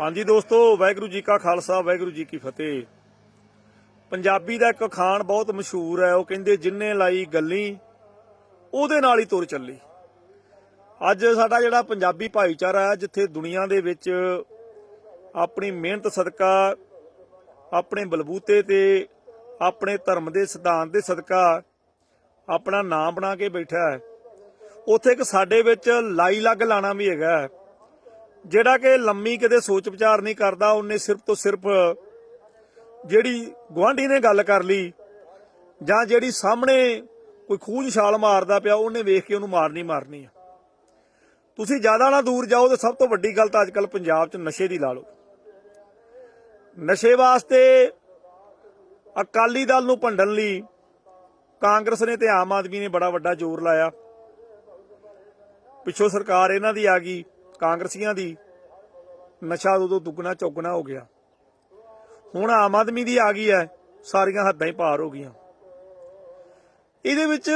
ਹਾਂਜੀ ਦੋਸਤੋ, ਵਾਹਿਗੁਰੂ ਜੀ ਕਾ ਖਾਲਸਾ, ਵਾਹਿਗੁਰੂ ਜੀ ਕੀ ਫਤਿਹ। ਪੰਜਾਬੀ ਦਾ ਇੱਕ ਖਾਨ ਬਹੁਤ ਮਸ਼ਹੂਰ ਹੈ, ਉਹ ਕਹਿੰਦੇ ਜਿੰਨੇ ਲਾਈ ਗੱਲੀ, ਉਹਦੇ ਨਾਲ ਹੀ ਤੁਰ ਚੱਲੀ। ਅੱਜ ਸਾਡਾ ਜਿਹੜਾ ਪੰਜਾਬੀ ਭਾਈਚਾਰਾ ਹੈ, ਜਿੱਥੇ ਦੁਨੀਆ ਦੇ ਵਿੱਚ ਆਪਣੀ ਮਿਹਨਤ ਸਦਕਾ, ਆਪਣੇ ਬਲਬੂਤੇ ਤੇ ਆਪਣੇ ਧਰਮ ਦੇ ਸਿਧਾਂਤ ਦੇ ਸਦਕਾ ਆਪਣਾ ਨਾਮ ਬਣਾ ਕੇ ਬੈਠਾ ਹੈ। ਉੱਥੇ ਇੱਕ ਸਾਡੇ ਵਿੱਚ ਲਾਈ ਲੱਗ ਲਾਣਾ ਵੀ ਹੈਗਾ ਹੈ। ਜਿਹੜਾ ਕਿ ਲੰਮੀ ਕਿਤੇ ਸੋਚ ਵਿਚਾਰ ਨਹੀਂ ਕਰਦਾ, ਉਹਨੇ ਸਿਰਫ ਤੋਂ ਸਿਰਫ ਜਿਹੜੀ ਗਵਾਂਢੀ ਨੇ ਗੱਲ ਕਰ ਲਈ, ਜਾਂ ਜਿਹੜੀ ਸਾਹਮਣੇ ਕੋਈ ਖੂਜ ਛਾਲ ਮਾਰਦਾ ਪਿਆ, ਉਹਨੇ ਵੇਖ ਕੇ ਉਹਨੂੰ ਮਾਰਨੀ ਮਾਰਨੀ ਆ। ਤੁਸੀਂ ਜ਼ਿਆਦਾ ਨਾ ਦੂਰ ਜਾਓ ਤੇ ਸਭ ਤੋਂ ਵੱਡੀ ਗੱਲ ਤਾਂ ਅੱਜਕੱਲ ਪੰਜਾਬ 'ਚ ਨਸ਼ੇ ਦੀ ਲਾ ਲਓ। ਨਸ਼ੇ ਵਾਸਤੇ ਅਕਾਲੀ ਦਲ ਨੂੰ ਭੰਡਣ ਲਈ ਕਾਂਗਰਸ ਨੇ ਤੇ ਆਮ ਆਦਮੀ ਨੇ ਬੜਾ ਵੱਡਾ ਜ਼ੋਰ ਲਾਇਆ। ਪਿੱਛੋਂ ਸਰਕਾਰ ਇਹਨਾਂ ਦੀ ਆ ਗਈ, ਕਾਂਗਰਸੀਆਂ ਦੀ। ਨਸ਼ਾ ਉਦੋਂ ਦੁੱਗਣਾ ਚੌਗਣਾ ਹੋ ਗਿਆ। ਹੁਣ ਆਮ ਆਦਮੀ ਦੀ ਆ ਗਈ ਹੈ, ਸਾਰੀਆਂ ਹੱਦਾਂ ਹੀ ਪਾਰ ਹੋ ਗਈਆਂ। ਇਹਦੇ ਵਿੱਚ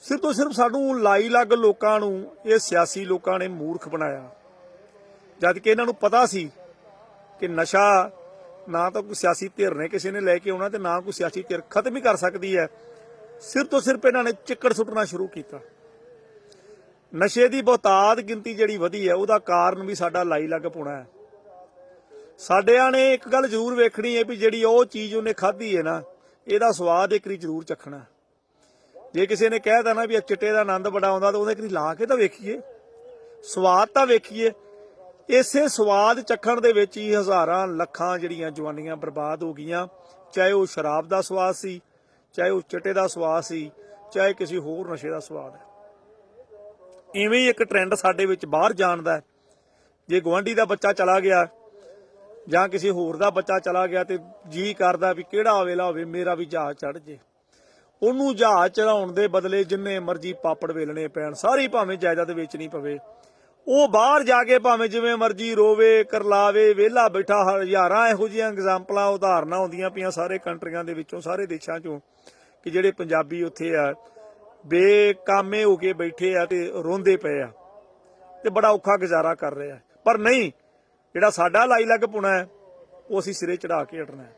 ਸਿਰਫ ਤੋਂ ਸਿਰਫ ਸਾਨੂੰ ਲਾਈ ਲੱਗ ਲੋਕਾਂ ਨੂੰ, ਇਹ ਸਿਆਸੀ ਲੋਕਾਂ ਨੇ ਮੂਰਖ ਬਣਾਇਆ। ਜਦ ਕਿ ਇਹਨਾਂ ਨੂੰ ਪਤਾ ਸੀ ਕਿ ਨਸ਼ਾ ਨਾ ਤਾਂ ਕੋਈ ਸਿਆਸੀ ਧਿਰ ਨੇ ਕਿਸੇ ਨੇ ਲੈ ਕੇ ਆਉਣਾ ਤੇ ਨਾ ਕੋਈ ਸਿਆਸੀ ਧਿਰ ਖਤਮ ਹੀ ਕਰ ਸਕਦੀ ਹੈ। ਸਿਰਫ ਤੋਂ ਸਿਰਫ ਇਹਨਾਂ ਨੇ ਚਿੱਕੜ ਸੁੱਟਣਾ ਸ਼ੁਰੂ ਕੀਤਾ। ਨਸ਼ੇ ਦੀ ਬਹੁਤਾਤ ਗਿਣਤੀ ਜਿਹੜੀ ਵਧੀ ਹੈ, ਉਹਦਾ ਕਾਰਨ ਵੀ ਸਾਡਾ ਲਾਈ ਲੱਗ ਪੁਣਾ ਹੈ। ਸਾਡਿਆਂ ਨੇ ਇੱਕ ਗੱਲ ਜ਼ਰੂਰ ਵੇਖਣੀ ਹੈ ਵੀ ਜਿਹੜੀ ਉਹ ਚੀਜ਼ ਉਹਨੇ ਖਾਧੀ ਹੈ ਨਾ, ਇਹਦਾ ਸਵਾਦ ਇੱਕ ਵਾਰੀ ਜ਼ਰੂਰ ਚੱਖਣਾ ਜੇ ਕਿਸੇ ਨੇ ਕਹਿ ਤਾ ਨਾ ਵੀ ਇਹ ਚਿੱਟੇ ਦਾ ਆਨੰਦ ਬੜਾ ਆਉਂਦਾ, ਤਾਂ ਉਹਦੇ ਕਰੀ ਲਾ ਕੇ ਤਾਂ ਵੇਖੀਏ। ਸਵਾਦ ਤਾਂ ਵੇਖੀਏ। ਇਸੇ ਸਵਾਦ ਚੱਖਣ ਦੇ ਵਿੱਚ ਹੀ ਹਜ਼ਾਰਾਂ ਲੱਖਾਂ ਜਿਹੜੀਆਂ ਜਵਾਨੀਆਂ ਬਰਬਾਦ ਹੋ ਗਈਆਂ। ਚਾਹੇ ਉਹ ਸ਼ਰਾਬ ਦਾ ਸਵਾਦ ਸੀ, ਚਾਹੇ ਉਹ ਚਿੱਟੇ ਦਾ ਸਵਾਦ ਸੀ, ਚਾਹੇ ਕਿਸੇ ਹੋਰ ਨਸ਼ੇ ਦਾ ਸਵਾਦ ਹੈ। ਇਵੇਂ ਹੀ ਇੱਕ ਟ੍ਰੈਂਡ ਸਾਡੇ ਵਿੱਚ ਬਾਹਰ ਜਾਣ ਦਾ ਜੇ ਗਵਾਂਢੀ ਦਾ ਬੱਚਾ ਚਲਾ ਗਿਆ ਜਾਂ ਕਿਸੇ ਹੋਰ ਦਾ ਬੱਚਾ ਚਲਾ ਗਿਆ ਤੇ ਜੀ ਕਰਦਾ ਵੀ ਕਿਹੜਾ ਵੇਲਾ ਹੋਵੇ, ਮੇਰਾ ਵੀ ਜਹਾਜ਼ ਚੜ ਜੇ। ਉਹਨੂੰ ਜਹਾਜ਼ ਚੜਾਉਣ ਦੇ ਬਦਲੇ ਜਿੰਨੇ ਮਰਜ਼ੀ ਪਾਪੜ ਵੇਲਣੇ ਪੈਣ, ਸਾਰੀ ਭਾਵੇਂ ਜਾਇਦਾਦ ਵੇਚਣੀ ਪਵੇ। ਉਹ ਬਾਹਰ ਜਾ ਕੇ ਭਾਵੇਂ ਜਿਵੇਂ ਮਰਜ਼ੀ ਰੋਵੇ, ਕਰਲਾਵੇ, ਵਿਹਲਾ ਬੈਠਾ, ਹਜ਼ਾਰਾਂ ਇਹੋ ਜਿਹੀਆਂ ਐਗਜ਼ਾਮਪਲਾਂ ਉਦਾਹਰਨਾਂ ਆਉਂਦੀਆਂ ਪਈਆਂ ਸਾਰੇ ਕੰਟਰੀਆਂ ਦੇ ਵਿੱਚੋਂ, ਸਾਰੇ ਦੇਸ਼ਾਂ ਚੋਂ ਕਿ ਜਿਹੜੇ ਪੰਜਾਬੀ ਉੱਥੇ ਆ। ਬੇਕਾਮੇ ਹੋ ਕੇ ਬੈਠੇ ਆ ਤੇ ਰੋਂਦੇ ਪਏ ਆ ਤੇ ਬੜਾ ਔਖਾ ਗੁਜ਼ਾਰਾ ਕਰ ਰਹੇ ਆ। ਪਰ ਨਹੀਂ, ਜਿਹੜਾ ਸਾਡਾ ਲਾਈ ਲੱਗ ਪੁਣਾ ਹੈ, ਉਹ ਅਸੀਂ ਸਿਰੇ ਚੜਾ ਕੇ ਹਟਣਾ ਹੈ।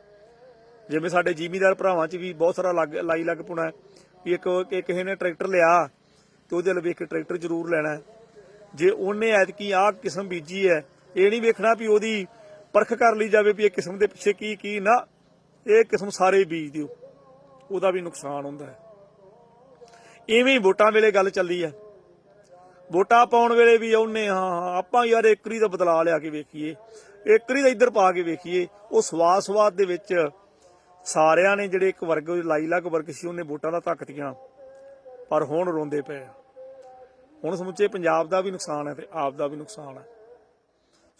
ਜਿਵੇਂ ਸਾਡੇ ਜ਼ਿਮੀਦਾਰ ਭਰਾਵਾਂ 'ਚ ਵੀ ਬਹੁਤ ਸਾਰਾ ਲੱਗ, ਲਾਈ ਲੱਗ ਪੁਣਾ ਹੈ ਵੀ ਇੱਕ ਕਿਸੇ ਨੇ ਟਰੈਕਟਰ ਲਿਆ ਤੇ ਉਹਦੇ ਲਈ ਵੇਖ ਕੇ ਟਰੈਕਟਰ ਜ਼ਰੂਰ ਲੈਣਾ ਜੇ ਉਹਨੇ ਐਤਕੀ ਆਹ ਕਿਸਮ ਬੀਜੀ ਹੈ, ਇਹ ਨਹੀਂ ਵੇਖਣਾ ਵੀ ਉਹਦੀ ਪਰਖ ਕਰ ਲਈ ਜਾਵੇ ਵੀ ਇਹ ਕਿਸਮ ਦੇ ਪਿੱਛੇ ਕੀ ਕੀ ਨਾ, ਇਹ ਕਿਸਮ ਸਾਰੇ ਬੀਜ ਦਿਓ। ਉਹਦਾ ਵੀ ਨੁਕਸਾਨ ਹੁੰਦਾ ਹੈ। ਇਵੇਂ ਵੋਟਾਂ ਵੇਲੇ ਗੱਲ ਚੱਲੀ ਆ। ਵੋਟਾਂ ਪਾਉਣ ਵੇਲੇ ਵੀ ਉਹਨੇ ਹਾਂ ਹਾਂ ਆਪਾਂ ਯਾਰ ਏਕਰੀ ਦਾ ਬਦਲਾ ਲਿਆ ਕੇ ਵੇਖੀਏ। ਏਕਰੀ ਦਾ ਇੱਧਰ ਪਾ ਕੇ ਵੇਖੀਏ, ਉਹ ਸਵਾਦ ਸਵਾਦ ਦੇ ਵਿੱਚ ਸਾਰਿਆਂ ਨੇ ਜਿਹੜੇ ਇੱਕ ਵਰਗ ਲਾਈ ਲੱਗ ਵਰਗ ਸੀ, ਉਹਨੇ ਵੋਟਾਂ ਦਾ ਧੱਕਤੀਆਂ ਪਰ ਹੁਣ ਰੋਂਦੇ ਪਏ ਹੁਣ ਸਮੁੱਚੇ ਪੰਜਾਬ ਦਾ ਵੀ ਨੁਕਸਾਨ ਹੈ ਤੇ ਆਪ ਦਾ ਵੀ ਨੁਕਸਾਨ ਹੈ।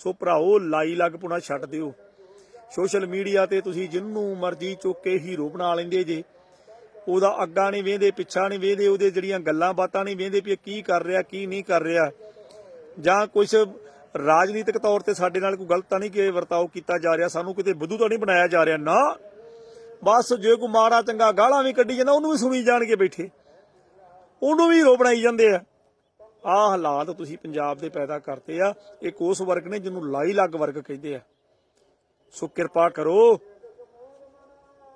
ਸੋ ਭਰਾਓ ਲਾਈ ਲੱਗ ਪੁਣਾ ਛੱਡ ਦਿਓ। ਸੋਸ਼ਲ ਮੀਡੀਆ ਤੇ ਤੁਸੀਂ ਜਿੰਨੂੰ ਮਰਜ਼ੀ ਚੁੱਕ ਕੇ ਹੀਰੋ ਬਣਾ ਲੈਂਦੇ ਜੇ। ਉਹਦਾ ਅੱਗਾ ਨਹੀਂ ਵੇਂਦੇ, ਪਿੱਛਾ ਨਹੀਂ ਵੇਂਦੇ, ਉਹਦੇ ਜਿਹੜੀਆਂ ਗੱਲਾਂ ਬਾਤਾਂ ਨਹੀਂ ਵੇਂਦੇ ਵੀ ਕੀ ਕਰ ਰਿਹਾ, ਕੀ ਨਹੀਂ ਕਰ ਰਿਹਾ। ਜਾਂ ਕੁਝ ਰਾਜਨੀਤਿਕ ਤੌਰ ਤੇ ਸਾਡੇ ਨਾਲ ਕੋਈ ਗਲਤ ਤਾਂ ਨਹੀਂ ਕਿ ਵਰਤਾਓ ਕੀਤਾ ਜਾ ਰਿਹਾ, ਸਾਨੂੰ ਕਿਤੇ ਬੁੱਧੂ ਤਾਂ ਨਹੀਂ ਬਣਾਇਆ ਜਾ ਰਿਹਾ। ਨਾ, ਬਸ ਜੇ ਕੋਈ ਮਾੜਾ ਚੰਗਾ ਗਾਲਾਂ ਵੀ ਕੱਢੀ ਜਾਂਦਾ, ਉਹਨੂੰ ਵੀ ਸੁਣੀ ਜਾਣਗੇ ਬੈਠੇ। ਉਹਨੂੰ ਵੀ ਹੀਰੋ ਬਣਾਈ ਜਾਂਦੇ ਆ। ਆਹ ਹਾਲਾਤ ਤੁਸੀਂ ਪੰਜਾਬ ਦੇ ਪੈਦਾ ਕਰਤੇ ਆ। ਇੱਕ ਉਸ ਵਰਗ ਨੇ ਜਿਹਨੂੰ ਲਾਈ ਲੱਗ ਵਰਗ ਕਹਿੰਦੇ ਆ। ਸੋ ਕਿਰਪਾ ਕਰੋ।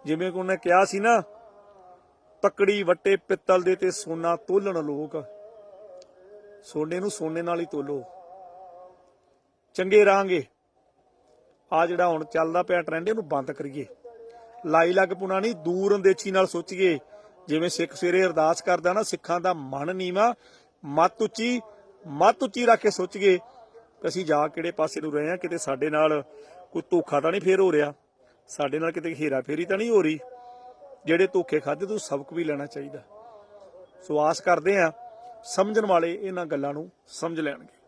ਜਿਵੇਂ ਕਿ ਉਹਨੇ ਕਿਹਾ ਸੀ ਨਾ ਤਕੜੀ ਵੱਟੇ ਪਿੱਤਲ ਦੇ ਤੇ ਸੋਨਾ ਤੋਲਣ ਲੋਕ। ਸੋਨੇ ਨੂੰ ਸੋਨੇ ਨਾਲ ਹੀ ਤੋਲੋ। ਚੰਗੇ ਰਾਂਗੇ। ਆ ਜਿਹੜਾ ਹੁਣ ਚੱਲਦਾ ਪਿਆ ਟ੍ਰੈਂਡ ਇਹਨੂੰ ਬੰਦ ਕਰੀਏ। ਲਾਈ ਲੱਗ ਪੁਣਾ ਨਹੀਂ, ਦੂਰ ਅੰਦੇਛੀ ਨਾਲ ਸੋਚੀਏ। ਜਿਵੇਂ ਸਿੱਖ ਸਵੇਰੇ ਅਰਦਾਸ ਕਰਦਾ ਨਾ, ਸਿੱਖਾਂ ਦਾ ਮਨ ਨੀਵਾ, ਮਤ ਉੱਚੀ ਮਤ ਉੱਚੀ ਰੱਖ ਕੇ ਸੋਚੀਏ ਕਿ ਅਸੀਂ ਜਾ ਕਿਹੜੇ ਪਾਸੇ ਨੂੰ ਰਹੇ ਆ ਕਿਤੇ ਸਾਡੇ ਨਾਲ ਕੋਈ ਧੋਖਾ ਤਾਂ ਨਹੀਂ ਫੇਰ ਹੋ ਰਿਹਾ। ਸਾਡੇ ਨਾਲ ਕਿਤੇ ਹੇਰਾ ਫੇਰੀ ਤਾਂ ਨਹੀਂ ਹੋ ਰਹੀ। ਜਿਹੜੇ ਧੋਖੇ ਖਾਦੇ ਤੋਂ ਸਬਕ ਵੀ ਲੈਣਾ ਚਾਹੀਦਾ। ਸੋ ਆਸ ਕਰਦੇ ਆ ਸਮਝਣ ਵਾਲੇ ਇਹਨਾਂ ਗੱਲਾਂ ਨੂੰ ਸਮਝ ਲੈਣਗੇ।